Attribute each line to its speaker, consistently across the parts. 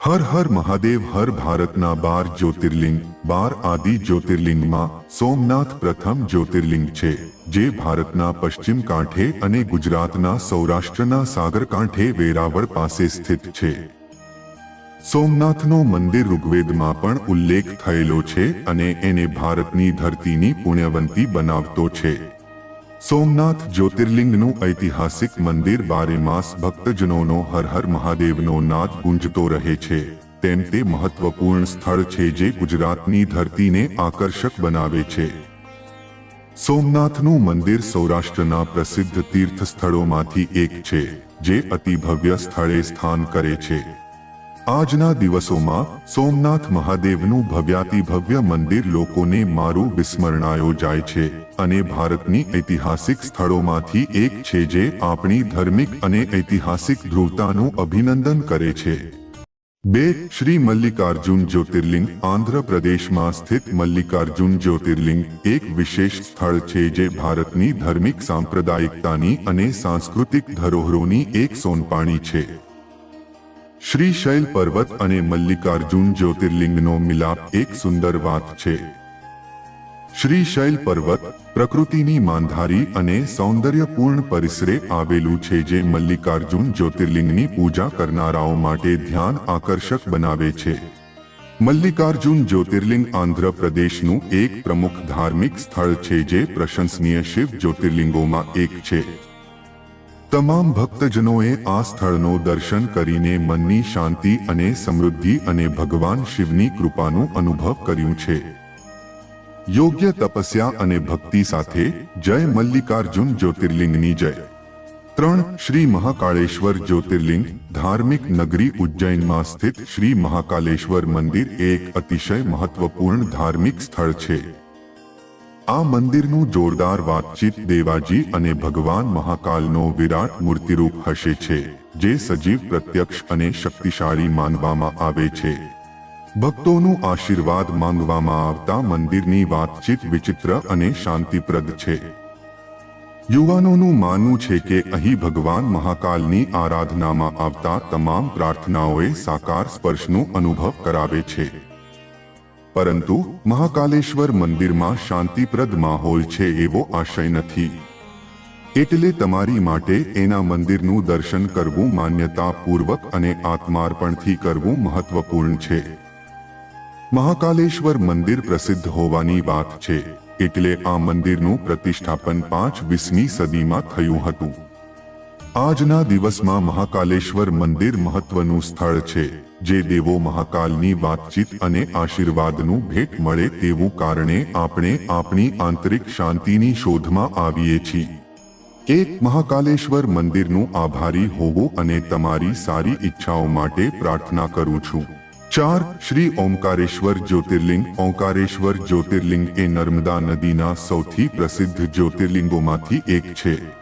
Speaker 1: હર હર મહાદેવ, હર ભારતના બાર જ્યોતિર્લિંગ, બાર આદિ જ્યોતિર્લિંગમાં સોમનાથ પ્રથમ જ્યોતિર્લિંગ છે, જે ભારતના પશ્ચિમ કાંઠે અને ગુજરાતના સૌરાષ્ટ્રના સાગરકાંઠે વેરાવળ પાસે સ્થિત છે. સોમનાથનો મંદિર ઋગ્વેદમાં પણ ઉલ્લેખ થયેલો છે અને એને ભારતની ધરતીની પુણ્યવંતી બનાવતો છે. સોમનાથ જ્યોતિર્લિંગનું ઐતિહાસિક મંદિર બારે માસ ભક્તજનોનો હર હર મહાદેવનો નાદ ગુંજતો રહે છે. તેમ તે મહત્વપૂર્ણ સ્થળ છે જે ગુજરાતની ધરતીને આકર્ષક બનાવે છે. સોમનાથનું મંદિર સૌરાષ્ટ્રના પ્રસિદ્ધ તીર્થ સ્થળોમાંથી એક છે, જે અતિ ભવ્ય સ્થળે સ્થાન કરે છે. આજના દિવસોમાં સોમનાથ મહાદેવનું ભવ્યાતિ ભવ્ય મંદિર લોકોને મારું વિસ્મરણાયો જાય છે અને ભારતની ઐતિહાસિક સ્થળોમાંથી એક છે જે આપણી ધાર્મિક અને ઐતિહાસિક ધ્રુવતાનું અભિનંદન કરે છે. બે, શ્રી મલ્લિકાર્જુન જ્યોતિર્લિંગ, આંધ્રપ્રદેશમાં સ્થિત મલ્લિકાર્જુન જ્યોતિર્લિંગ, એક વિશેષ સ્થળ છે જે ભારતની ધાર્મિક સાંપ્રદાયિકતાની અને સાંસ્કૃતિક ધરોહરોની એક સોનપાણી છે. શ્રી શૈલ પર્વત અને મલ્લિકાર્જુન જ્યોતિર્લિંગનો મિલાપ એક સુંદર વાત છે. શ્રી શૈલ પર્વત પ્રકૃતિની માંધારી અને સૌંદર્યપૂર્ણ પરિસરે આવેલું છે જે મલ્લિકાર્જુન જ્યોતિર્લિંગની પૂજા કરનારાઓ માટે ધ્યાન આકર્ષક બનાવે છે. મલ્લિકાર્જુન જ્યોતિર્લિંગ આંધ્ર પ્રદેશનું એક પ્રમુખ ધાર્મિક સ્થળ છે જે પ્રશંસનીય શિવ જ્યોતિર્લિંગોમાં એક છે. તમામ ભક્તજનોએ આ સ્થળનો દર્શન કરીને મનની શાંતિ અને સમૃદ્ધિ અને ભગવાન શિવની કૃપાનું અનુભવ કર્યું છે. યોગ્ય તપસ્યા અને ભક્તિ સાથે જય મલ્લિકાર્જુન જ્યોતિર્લિંગની જય. ત્રણ શ્રી મહાકાળેશ્વર જ્યોતિર્લિંગ, ધાર્મિક નગરી ઉજ્જૈનમાં સ્થિત શ્રી મહાકાલેશ્વર મંદિર એક અતિશય મહત્વપૂર્ણ ધાર્મિક સ્થળ છે. આ મંદિરનું જોરદાર વાતચીત દેવાજી અને ભગવાન મહાકાલનો વિરાટ મૂર્તિરૂપ હશે છે, જે સજીવ પ્રત્યક્ષ અને શક્તિશાળી માનવામાં આવે છે. ભક્તોનું આશીર્વાદ માંગવામાં આવતા મંદિરની વાતચીત વિચિત્ર અને શાંતિપ્રદ છે. યુવાનોનું માનવું છે કે અહીં ભગવાન મહાકાલની આરાધનામાં આવતા તમામ પ્રાર્થનાઓએ સાકાર સ્પર્શનું અનુભવ કરાવે છે. પરંતુ મહાકાલેશ્વર મંદિરમાં શાંતિપ્રદ માહોલ છે એવો આશય નથી. એટલે તમારી માટે એના મંદિરનું દર્શન કરવું માન્યતાપૂર્વક અને આત્માર્પણથી કરવું મહત્વપૂર્ણ છે. મહાકાલેશ્વર મંદિર પ્રસિદ્ધ હોવાની વાત છે, એટલે આ મંદિરનું પ્રતિષ્ઠાપન પાંચ વીસમી સદીમાં થયું હતું. આજના દિવસમાં મહાકાલેશ્વર મંદિર મહત્વનું સ્થળ છે. જે દેવો મહાકાલની વાતચીત અને આશીર્વાદનું ભેટ મળે તેવું કારણે આપણે આપણી આંતરિક શાંતિની શોધમાં આવીએ છીએ. એક મહાકાલેશ્વર મંદિરનું આભારી હોવું અને તમારી સારી ઈચ્છાઓ માટે પ્રાર્થના કરું છું. ચાર શ્રી ઓમકારેશ્વર જ્યોતિર્લિંગ ઓમકારેશ્વર જ્યોતિર્લિંગ એ નર્મદા નદીના સૌથી પ્રસિદ્ધ જ્યોતિર્લિંગોમાંથી એક છે.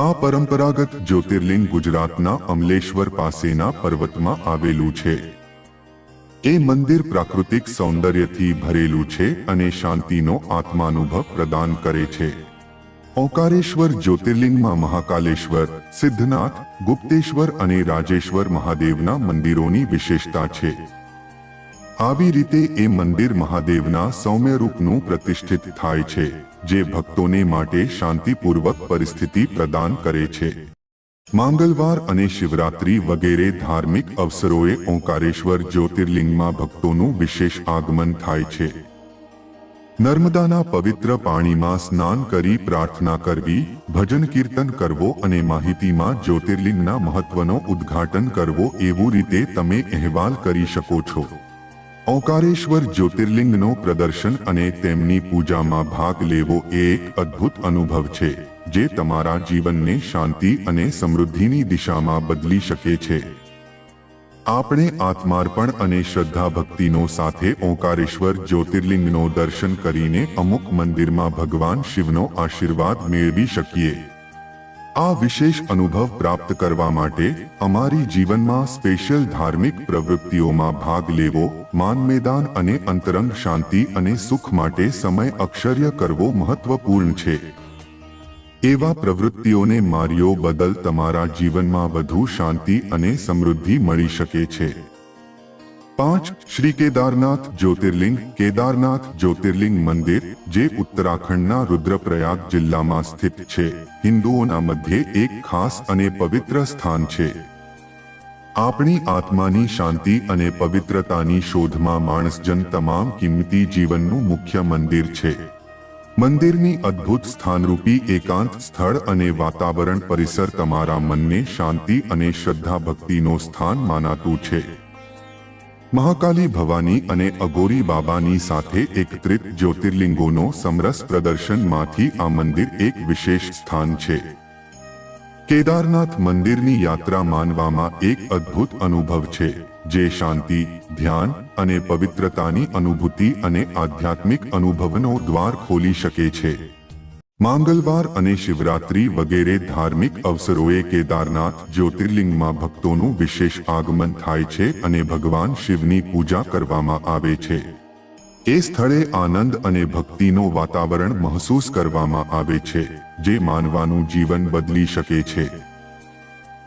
Speaker 1: આ પરંપરાગત જ્યોતિર્લિંગ ગુજરાતના અમલેશ્વર પાસેના પર્વતમાં આવેલું છે. એ મંદિર પ્રાકૃતિક સૌંદર્યથી ભરેલું છે અને શાંતિનો આત્માનુભવ પ્રદાન કરે છે. ઓંકારેશ્વર જ્યોતિર્લિંગમાં મહાકાલેશ્વર, સિદ્ધનાથ, ગુપ્તેશ્વર અને રાજેશ્વર મહાદેવના મંદિરોની વિશેષતા છે. આવી રીતે એ મંદિર મહાદેવના સૌમ્ય રૂપનું પ્રતિષ્ઠિત થાય છે. જે ભક્તોને માટે શાંતિપૂર્વક પરિસ્થિતિ પ્રદાન કરે છે. મંગળવાર અને શિવરાત્રી વગેરે ધાર્મિક અવસરોએ ઓંકારેશ્વર જ્યોતિર્લિંગમાં ભક્તોનું વિશેષ આગમન થાય છે. નર્મદાના પવિત્ર પાણીમાં સ્નાન કરી પ્રાર્થના કરવી, ભજન કીર્તન કરવો અને માહિતીમાં જ્યોતિર્લિંગના મહત્વનો ઉદ્ઘાટન કરવો એવું રીતે તમે અહેવાલ કરી શકો છો. ઓંકારેશ્વર જ્યોતિર્લિંગનો પ્રદર્શન અને તેમની પૂજામાં ભાગ લેવો એ એક અદ્ભુત અનુભવ છે, જે તમારા જીવનને શાંતિ અને સમૃદ્ધિની દિશામાં બદલી શકે છે. આપણે આત્માર્પણ અને શ્રદ્ધા ભક્તિનો સાથે ઓંકારેશ્વર જ્યોતિર્લિંગનો દર્શન કરીને અમુક મંદિરમાં ભગવાન શિવનો આશીર્વાદ મેળવી શકીએ. આ વિશેષ અનુભવ પ્રાપ્ત કરવા માટે અમારી જીવનમાં સ્પેશિયલ ધાર્મિક પ્રવૃત્તિઓમાં ભાગ લેવો, માન મેદાન અને અંતરંગ શાંતિ અને સુખ માટે સમય અક્ષર્ય કરવો મહત્વપૂર્ણ છે. એવા પ્રવૃત્તિઓને માર્યો બદલ તમારા જીવનમાં વધુ શાંતિ અને સમૃદ્ધિ મળી શકે છે. પાંચ, શ્રી કેદારનાથ જ્યોતિર્લિંગ કેદારનાથ જ્યોતિર્લિંગ મંદિર, જે ઉત્તરાખંડના રુદ્રપ્રયાગ જિલ્લામાં સ્થિત છે. હિન્દુઓના મધ્યે એક ખાસ અને પવિત્ર સ્થાન છે. આપણી આત્માની શાંતિ અને પવિત્રતાની શોધમાં માણસજન તમામ કિંમતી જીવનનું મુખ્ય મંદિર છે. મંદિરની અદ્ભુત સ્થાનરૂપી એકાંત સ્થળ અને વાતાવરણ પરિસર તમારા મનને શાંતિ અને શ્રદ્ધા ભક્તિનો સ્થાન માનાતું છે. મહાકાલી ભવાની અને અગોરી બાબાની સાથે એકત્રિત જ્યોતિર્લિંગોનો સમરસ પ્રદર્શનમાંથી આ મંદિર એક વિશેષ સ્થાન છે. કેદારનાથ મંદિરની યાત્રા માનવામાં એક અદ્ભુત અનુભવ છે, જે શાંતિ, ધ્યાન અને પવિત્રતાની અનુભૂતિ અને આધ્યાત્મિક અનુભવનો દ્વાર ખોલી શકે છે. માંગલવાર અને શિવરાત્રી વગેરે ધાર્મિક અવસરોએ કેદારનાથ, જ્યોતિર્લિંગમાં ભક્તોનું વિશેષ આગમન થાય છે અને ભગવાન શિવની પૂજા કરવામાં આવે છે. એ સ્થળે આનંદ અને ભક્તિનો વાતાવરણ મહસૂસ કરવામાં આવે છે, જે માનવાનું જીવન બદલી શકે છે.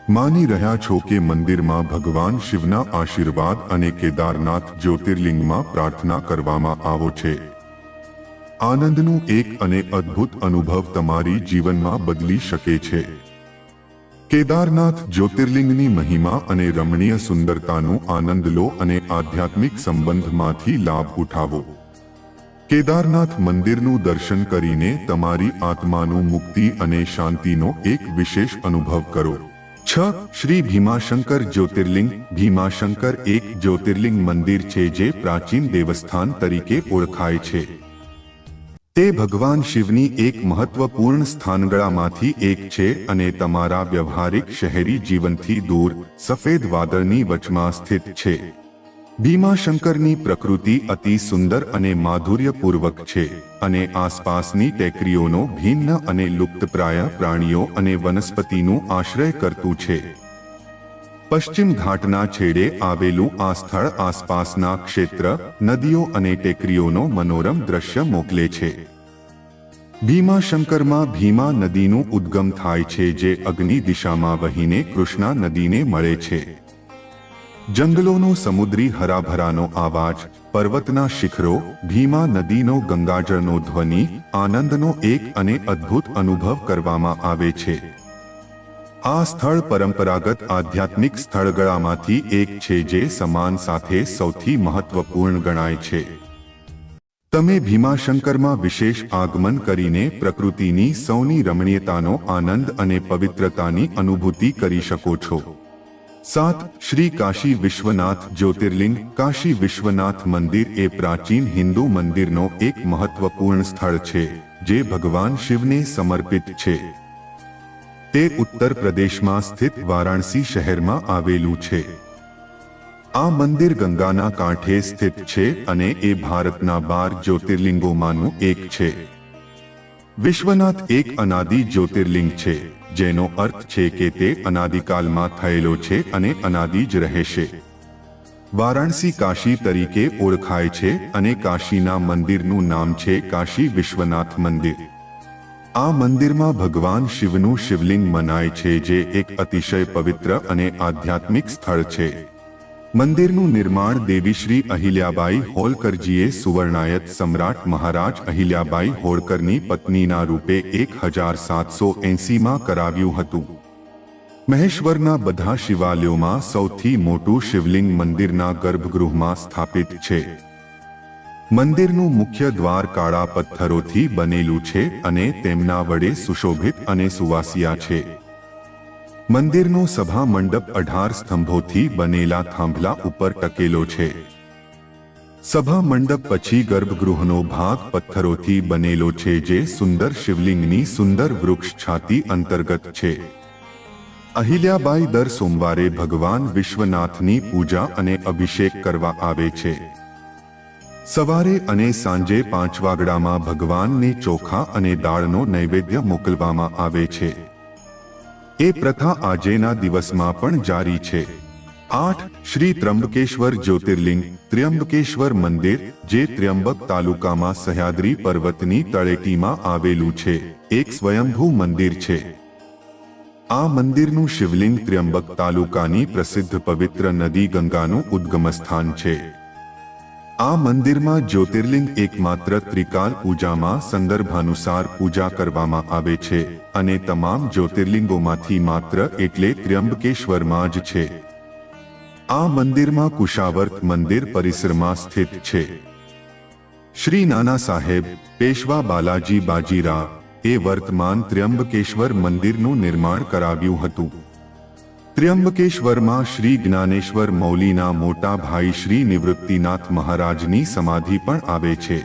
Speaker 1: માની રહ્યા છો કે મંદિરમાં ભગવાન શિવના આશીર્વાદ અને કેદારનાથ જ્યોતિર્લિંગમાં પ્રાર્થના કરવામાં આવો છે. આનંદનું એક અને અદ્ભુત અનુભવ તમારી જીવનમાં બદલી શકે છે. કેદારનાથ જ્યોતિર્લિંગની મહિમા અને રમણીય સુંદરતાનો આનંદ લો અને આધ્યાત્મિક સંબંધમાંથી લાભ ઉઠાવો. કેદારનાથ મંદિરનું દર્શન કરીને તમારી આત્માનું મુક્તિ અને શાંતિનો એક વિશેષ અનુભવ કરો. છ, શ્રી ભીમાશંકર જ્યોતિર્લિંગ. ભીમાશંકર એક જ્યોતિર્લિંગ મંદિર છે જે પ્રાચીન દેવસ્થાન તરીકે ઓળખાય છે. તે ભગવાન શિવની એક મહત્વપૂર્ણ સ્થાનગળામાંથી એક છે અને તમારા વ્યવહારિક શહેરી જીવનથી દૂર સફેદ વાદળની વચમાં સ્થિત છે. ભીમાશંકરની પ્રકૃતિ અતિ સુંદર અને માધુર્યપૂર્વક છે અને આસપાસની ટેકરીઓનો ભિન્ન અને લુપ્તપ્રાય પ્રાણીઓ અને વનસ્પતિનું આશ્રય કરતું છે. પશ્ચિમ ઘાટના છેડે આવેલું આ સ્થળ આસપાસના ક્ષેત્ર, નદીઓ અને ટેકરીઓનો મનોરમ દ્રશ્ય મોકલે છે. ભીમાશંકરમાં ભીમા નદીનું ઉદ્ગમ થાય છે જે અગ્નિ દિશામાં વહીને કૃષ્ણા નદીને મળે છે. જંગલોનો સમુદ્રી હરાભરાનો આવાજ, પર્વતના શિખરો, ભીમા નદીનો ગંગાજળનો ધ્વનિ, આનંદનો એક અને અદ્ભુત અનુભવ કરવામાં આવે છે. આ સ્થળ પરંપરાગત આધ્યાત્મિક સ્થળગળામાંથી એક છે જે સમાન સાથે સૌથી મહત્વપૂર્ણ ગણાય છે. તમે ભીમાશંકરમાં વિશેષ આગમન કરીને પ્રકૃતિની સૌની રમણીયતાનો આનંદ અને પવિત્રતાની અનુભૂતિ કરી શકો છો. સાત, શ્રી કાશી વિશ્વનાથ જ્યોતિર્લિંગ. કાશી વિશ્વનાથ મંદિર એ પ્રાચીન હિન્દુ મંદિરનો એક મહત્વપૂર્ણ સ્થળ છે, જે ભગવાન શિવને સમર્પિત છે. તે ઉત્તર પ્રદેશમાં સ્થિત વારાણસી શહેરમાં આવેલું છે. આ મંદિર ગંગાના કાંઠે સ્થિત છે અને એ ભારતના બાર જ્યોતિર્લિંગોમાંનું એક છે. વિશ્વનાથ એક અનાદિ જ્યોતિર્લિંગ છે, જેનો અર્થ છે કે તે અનાદિકાલમાં થયેલો છે અને અનાદિ જ રહેશે. વારાણસી કાશી તરીકે ઓળખાય છે અને કાશીના મંદિરનું નામ છે કાશી વિશ્વનાથ મંદિર. આ મંદિરમાં ભગવાન શિવનું શિવલિંગ મનાય છે, જે એક અતિશય પવિત્ર અને આધ્યાત્મિક સ્થળ છે. મંદિરનું નિર્માણ દેવીશ્રી અહિલ્યાબાઈ હોલકરજીએ સુવર્ણાયત સમ્રાટ મહારાજ અહિલ્યાબાઈ હોળકરની પત્નીના રૂપે એક હજાર સાતસો એંસીમાં કરાવ્યું હતું. મહેશ્વરના બધા શિવાલયોમાં સૌથી મોટું શિવલિંગ મંદિરના ગર્ભગૃહમાં સ્થાપિત છે. મંદિરનું મુખ્ય દ્વાર કાળા પથ્થરોથી બનેલું છે અને તેમના વડે સુશોભિત અને સુવાસિયા છે. મંદિરનો સભા મંડપ અઢાર સ્તંભોથી બનેલા થાંભલા ઉપર ટકેલો છે. સભા મંડપ પછી ગર્ભગૃહનો ભાગ પથ્થરોથી બનેલો છે જે સુંદર શિવલિંગની સુંદર વૃક્ષ છાતી અંતર્ગત છે. અહિલ્યાબાઈ દર સોમવારે ભગવાન વિશ્વનાથની પૂજા અને અભિષેક કરવા આવે છે. સવારે અને સાંજે પાંચ વાગડામાં ભગવાનને ચોખા અને દાળનો નૈવેદ્ય મોકલવામાં આવે છે. એ પ્રથા આજેના દિવસમાં પણ જારી છે. આઠ, શ્રી ત્રંબકેશ્વર જ્યોતિર્લિંગ, ત્ર્યંબકેશ્વર મંદિર, જે ત્ર્યંબક તાલુકામાં સહ્યાદ્રી પર્વતની તળેટીમાં આવેલું છે, એક સ્વયંભૂ મંદિર છે. આ મંદિરનું શિવલિંગ ત્ર્યંબક તાલુકાની પ્રસિદ્ધ પવિત્ર નદી ગંગાનું ઉદ્ગમ સ્થાન છે. આ મંદિરમાં જ્યોતિર્લિંગ એકમાત્ર ત્રિકાલ પૂજામાં સંદર્ભાનુસાર પૂજા કરવામાં આવે છે અને તમામ જ્યોતિર્લિંગોમાંથી માત્ર એટલે ત્ર્યંબકેશ્વરમાં જ છે. આ મંદિરમાં કુશાવર્ત મંદિર પરિસરમાં સ્થિત છે. શ્રી નાના સાહેબ, પેશવા બાલાજી બાજીરા એ વર્તમાન ત્ર્યંબકેશ્વર મંદિરનું નિર્માણ કરાવ્યું હતું. ત્ર્યંબકેશ્વરમાં શ્રી જ્ઞાનેશ્વર મૌલીના મોટા ભાઈ શ્રી નિવૃત્તિનાથ મહારાજની સમાધિ પણ આવે છે.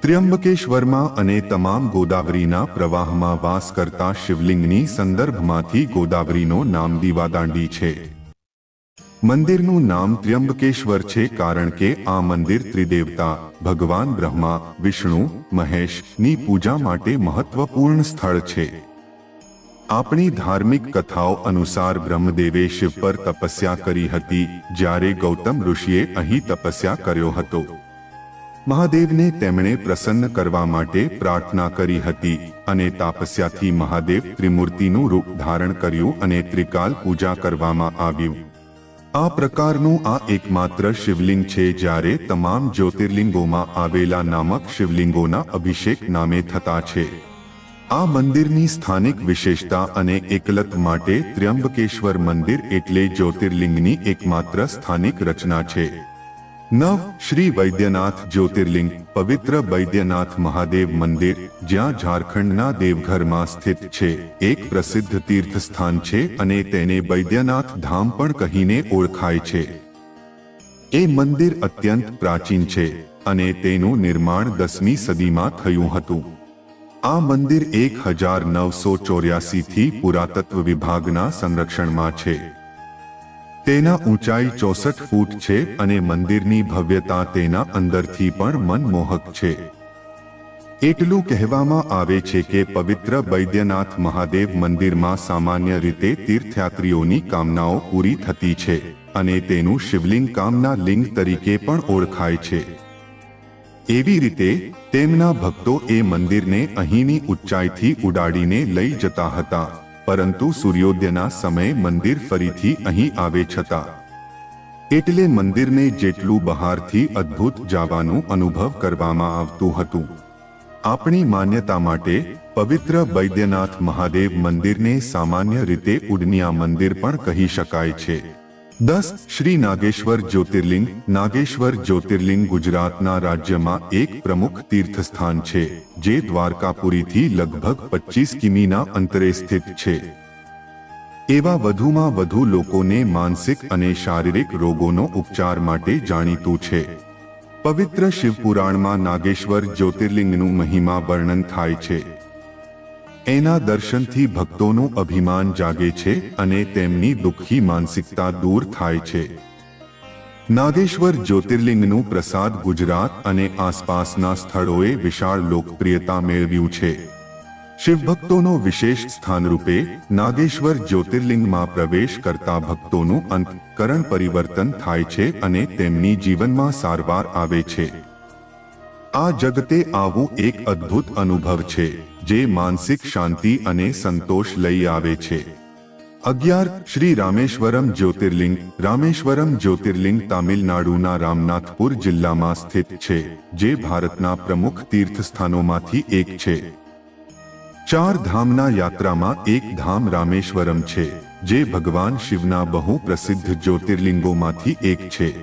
Speaker 1: ત્ર્યંબકેશ્વરમાં અને તમામ ગોદાવરીના પ્રવાહમાં વાસ કરતા શિવલિંગની સંદર્ભમાંથી ગોદાવરીનો નામ દીવાદાંડી છે. મંદિરનું નામ ત્ર્યંબકેશ્વર છે કારણ કે આ મંદિર ત્રિદેવતા, ભગવાન બ્રહ્મા, વિષ્ણુ, મહેશની પૂજા માટે મહત્વપૂર્ણ સ્થળ છે. આપણી ધાર્મિક કથાઓ અનુસાર બ્રહ્મદેવે શિવ પર તપસ્યા કરી હતી, જ્યારે ગૌતમ ઋષિએ અહીં તપસ્યા કર્યો હતો. મહાદેવને તેમણે પ્રસન્ન કરવા માટે પ્રાર્થના કરી હતી અને તાપસ્યાથી મહાદેવ ત્રિમૂર્તિનું રૂપ ધારણ કર્યું અને ત્રિકાલ પૂજા કરવામાં આવ્યું. આ પ્રકારનું આ એકમાત્ર શિવલિંગ છે જ્યારે તમામ જ્યોતિર્લિંગોમાં આવેલા નામક શિવલિંગોના અભિષેક નામે થતા છે. આ મંદિરની સ્થાનિક વિશેષતા અને એકલત માટે ત્ર્યંબકેશ્વર મંદિર એટલે જ્યોતિર્લિંગની એકમાત્ર સ્થાનિક રચના છે. નવ શ્રી વૈદ્યનાથ જ્યોતિર્લિંગ, પવિત્ર વૈદ્યનાથ મહાદેવ મંદિર, જ્યાં ઝારખંડના દેવઘરમાં સ્થિત છે. એક પ્રસિદ્ધ તીર્થસ્થાન છે અને તેને વૈદ્યનાથ ધામ પણ કહીને ઓળખાય છે. એ મંદિર અત્યંત પ્રાચીન છે અને તેનું નિર્માણ દસમી સદીમાં થયું હતું. આ મંદિર એક હજાર નવસો ચોર્યાસી થી પુરાતત્વ વિભાગના સંરક્ષણમાં છે. તેના ઊંચાઈ ચોસઠ ફૂટ છે અને મંદિરની ભવ્યતા તેના અંદરથી પણ મનમોહક છે. એટલું કહેવામાં આવે છે કે પવિત્ર બૈદ્યનાથ મહાદેવ મંદિરમાં સામાન્ય રીતે તીર્થયાત્રીઓની કામનાઓ પૂરી થતી છે અને તેનું શિવલિંગ કામના લિંગ તરીકે પણ ઓળખાય છે. એવી રીતે તેમના ભક્તો એ મંદિરને અહીંની ઊંચાઈથી ઉડાડીને લઈ જતા હતા, પરંતુ સૂર્યોદયના સમયે મંદિર ફરીથી અહીં આવે છતાં. એટલે મંદિરને જેટલું બહારથી અદ્ભુત જાવાનું અનુભવ કરવામાં આવતું હતું. આપણી માન્યતા માટે પવિત્ર બૈદ્યનાથ મહાદેવ મંદિરને સામાન્ય રીતે ઉડનિયા મંદિર પણ કહી શકાય છે. દસ શ્રી નાગેશ્વર જ્યોતિર્લિંગ. નાગેશ્વર જ્યોતિર્લિંગ ગુજરાતના રાજ્યમાં એક પ્રમુખ તીર્થસ્થાન છે, જે દ્વારકાપુરીથી લગભગ પચીસ કિમીના અંતરે સ્થિત છે. એવા વધુમાં વધુ લોકોને માનસિક અને શારીરિક રોગોનો ઉપચાર માટે જાણીતું છે. પવિત્ર શિવપુરાણમાં નાગેશ્વર જ્યોતિર્લિંગનું મહિમા વર્ણન થાય છે. એના દર્શનથી ભક્તોનું અભિમાન જાગે છે અને તેમની દુઃખી માનસિકતા દૂર થાય છે. નાગેશ્વર જ્યોતિર્લિંગનું પ્રસાદ ગુજરાત અને આસપાસના સ્થળોએ વિશાળ લોકપ્રિયતા મેળવ્યું છે. શિવભક્તોનો વિશેષ સ્થાનરૂપે નાગેશ્વર જ્યોતિર્લિંગમાં પ્રવેશ કરતા ભક્તોનું અંતકરણ પરિવર્તન થાય છે અને તેમની જીવનમાં સારવાર આવે છે. આ જગતે આવું એક અદ્ભુત અનુભવ છે. જે માનસિક શાંતિ અને સંતોષ લઈ આવે છે. અગિયાર, શ્રી રામેશ્વરમ જ્યોતિર્લિંગ. રામેશ્વરમ જ્યોતિર્લિંગ તામિલનાડુના રામનાથપુર જિલ્લામાં સ્થિત છે, જે ભારતના પ્રમુખ તીર્થસ્થાનોમાંથી એક છે. ચાર ધામના યાત્રામાં એક ધામ રામેશ્વરમ છે, જે ભગવાન શિવના બહુ પ્રસિદ્ધ જ્યોતિર્લિંગોમાંથી એક છે.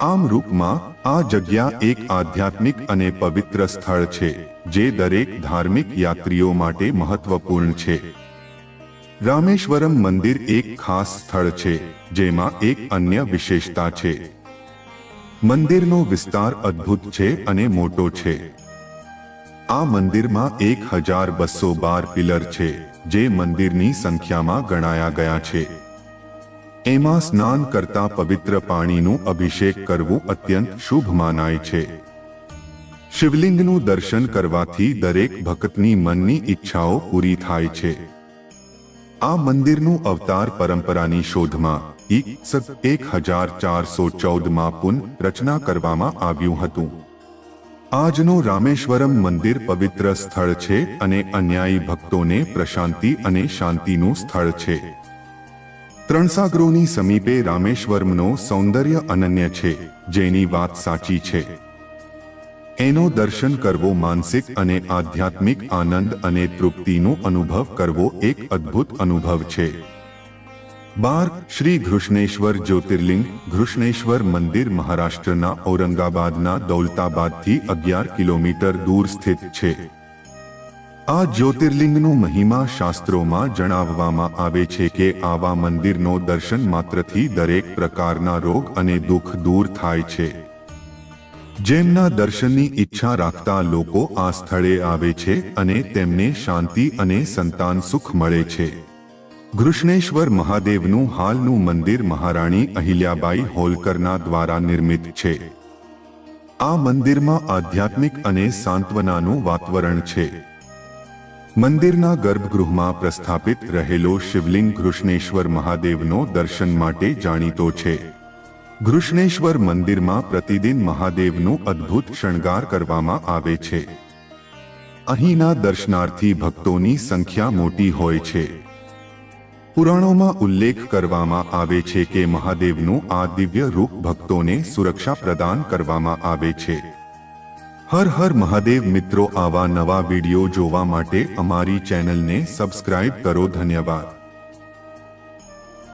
Speaker 1: આમ રૂપમાં આ જગ્યા એક આધ્યાત્મિક અને પવિત્ર સ્થળ છે. જે દરેક ધાર્મિક યાત્રીઓ માટે મહત્વપૂર્ણ છે. રામેશ્વરમ મંદિર એક ખાસ સ્થળ છે, જેમાં એક અન્ય વિશેષતા છે. મંદિરનો વિસ્તાર અદ્ભુત છે અને મોટો છે. આ મંદિરમાં એક હજાર બસો બાર પિલર છે, જે મંદિરની સંખ્યામાં ગણાયા ગયા છે. એમાં સ્નાન કરતા પવિત્ર પાણીનું અભિષેક કરવું અત્યંત શુભ માનાય છે. શિવલિંગનું દર્શન કરવાથી દરેક ભક્તની મનની ઈચ્છાઓ પૂરી થાય છે. આ મંદિરનું અવતાર પરંપરાની શોધમાં એક હજાર ચારસો ચૌદમાં પુન રચના કરવામાં આવ્યું હતું. આજનો રામેશ્વરમ મંદિર પવિત્ર સ્થળ છે અને અન્યાયી ભક્તોને પ્રશાંતિ અને શાંતિનું સ્થળ છે. ત્રણસાગરોની સમીપે રામેશ્વરમનો સૌંદર્ય અનન્ય છે, જેની વાત સાચી છે. એનો દર્શન કરવો માનસિક અને આધ્યાત્મિક આનંદ અને તૃપ્તિનો અનુભવ કરવો એક અદ્ભુત અનુભવ છે. બાર શ્રી ઘૃષ્ણેશ્વર જ્યોતિર્લિંગ, ઘૃષ્ણેશ્વર મંદિર મહારાષ્ટ્રના ઔરંગાબાદના દૌલતાબાદથી અગિયાર કિલોમીટર દૂર સ્થિત છે. આ જ્યોતિર્લિંગનો મહિમા શાસ્ત્રોમાં જણાવવામાં આવે છે કે આવા મંદિરનો દર્શન માત્રથી દરેક પ્રકારના રોગ અને દુઃખ દૂર થાય છે. જેમના દર્શનની ઈચ્છા રાખતા લોકો આ સ્થળે આવે છે અને તેમને શાંતિ અને સંતાન સુખ મળે છે. ઘૃષ્ણેશ્વર મહાદેવનું હાલનું મંદિર મહારાણી અહિલ્યાબાઈ હોલકરના દ્વારા નિર્મિત છે. આ મંદિરમાં આધ્યાત્મિક અને સાંત્વનાનું વાતાવરણ છે. મંદિરના ગર્ભગૃહમાં પ્રસ્થાપિત રહેલો શિવલિંગ ઘૃષ્ણેશ્વર મહાદેવનો દર્શન માટે જાણીતો છે. ઘૃષ્ણેશ્વર મંદિરમાં પ્રતિદિન મહાદેવનું અદ્ભુત શણગાર કરવામાં આવે છે. અહીંના દર્શનાર્થી ભક્તોની સંખ્યા મોટી હોય છે. પુરાણોમાં ઉલ્લેખ કરવામાં આવે છે કે મહાદેવનું આ દિવ્ય રૂપ ભક્તોને સુરક્ષા પ્રદાન કરવામાં આવે છે. હર હર મહાદેવ મિત્રો, આવા નવા વીડિયો જોવા માટે અમારી ચેનલને સબસ્ક્રાઇબ કરો. ધન્યવાદ.